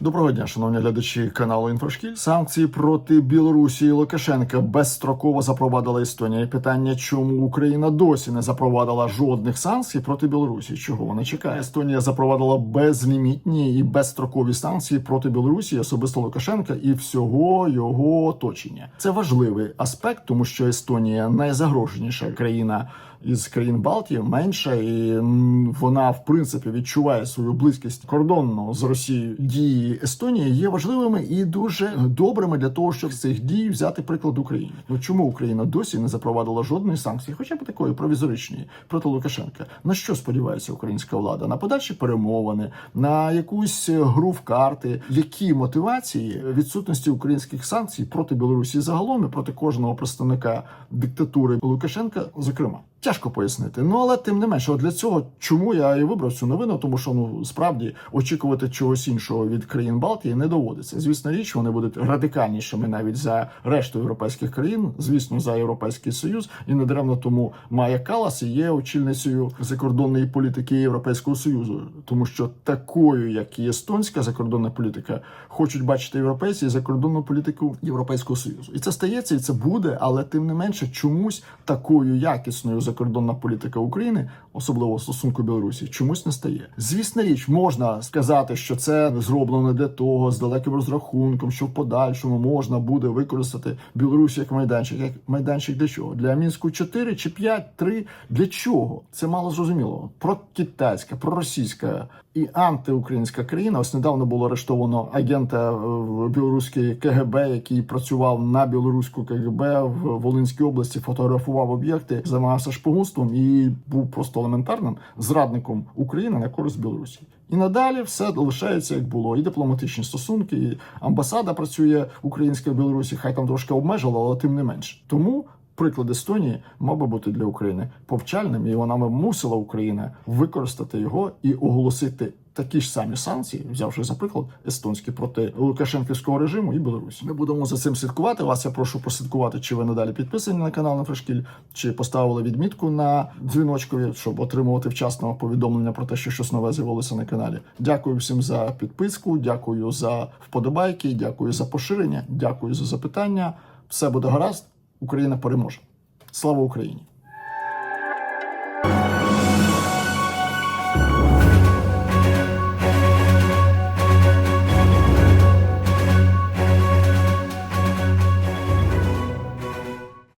Доброго дня, шановні глядачі каналу Інфошкіль. Санкції проти Білорусі і Лукашенка безстроково запровадила Естонія. Питання, чому Україна досі не запровадила жодних санкцій проти Білорусі? Чого вона чекає? Естонія запровадила безлімітні і безстрокові санкції проти Білорусі, особисто Лукашенка і всього його оточення. Це важливий аспект, тому що Естонія найзагроженіша країна із країн Балтії менша, і вона в принципі відчуває свою близькість кордонно з Росією. Дії Естонії є важливими і дуже добрими для того, щоб з цих дій взяти приклад Україні. Ну чому Україна досі не запровадила жодної санкції, хоча б такої провізоричної проти Лукашенка? На що сподівається українська влада? На подальші перемовини, на якусь гру в карти, які мотивації відсутності українських санкцій проти Білорусі загалом і проти кожного представника диктатури Лукашенка, зокрема. Тяжко пояснити. Ну але тим не менше, от для цього чому я і вибрав цю новину, тому що ну справді очікувати чогось іншого від країн Балтії не доводиться. Звісно, річ вони будуть радикальнішими навіть за решту європейських країн, звісно, за європейський союз, і недаремно тому Майя Калас є очільницею закордонної політики Європейського союзу, тому що такою, як і естонська закордонна політика, хочуть бачити європейці і закордонну політику Європейського союзу. І це стається, і це буде, але тим не менше, чомусь такою якісною закордонна політика України, особливо стосунку Білорусі, чомусь не стає. Звісна річ, можна сказати, що це зроблено для того з далеким розрахунком, що в подальшому можна буде використати Білорусь як майданчик. Як майданчик для чого? Для мінську 4 чи 5, 3? Для чого? Це мало зрозуміло. Про китайська, про російська і антиукраїнська країна. Ось недавно було арештовано агента в білоруській КГБ, який працював на білоруську КГБ в Волинській області, фотографував об'єкти, займався шпигунством і був просто елементарним зрадником України на користь Білорусі. І надалі все лишається як було. І дипломатичні стосунки, і амбасада працює українська в Білорусі. Хай там трошки обмежила, але тим не менше. Тому приклад Естонії мав би бути для України повчальним, і вона би мусила Україна використати його і оголосити такі ж самі санкції, взявши за приклад естонські проти Лукашенківського режиму і Білорусі. Ми будемо за цим слідкувати. Вас я прошу прослідкувати, чи ви надалі підписані на канал Нефрешкіль, чи поставили відмітку на дзвіночкові, щоб отримувати вчасно повідомлення про те, що щось нове з'явилося на каналі. Дякую всім за підписку, дякую за вподобайки, дякую за поширення, дякую за запитання. Все буде гаразд. Україна переможе. Слава Україні!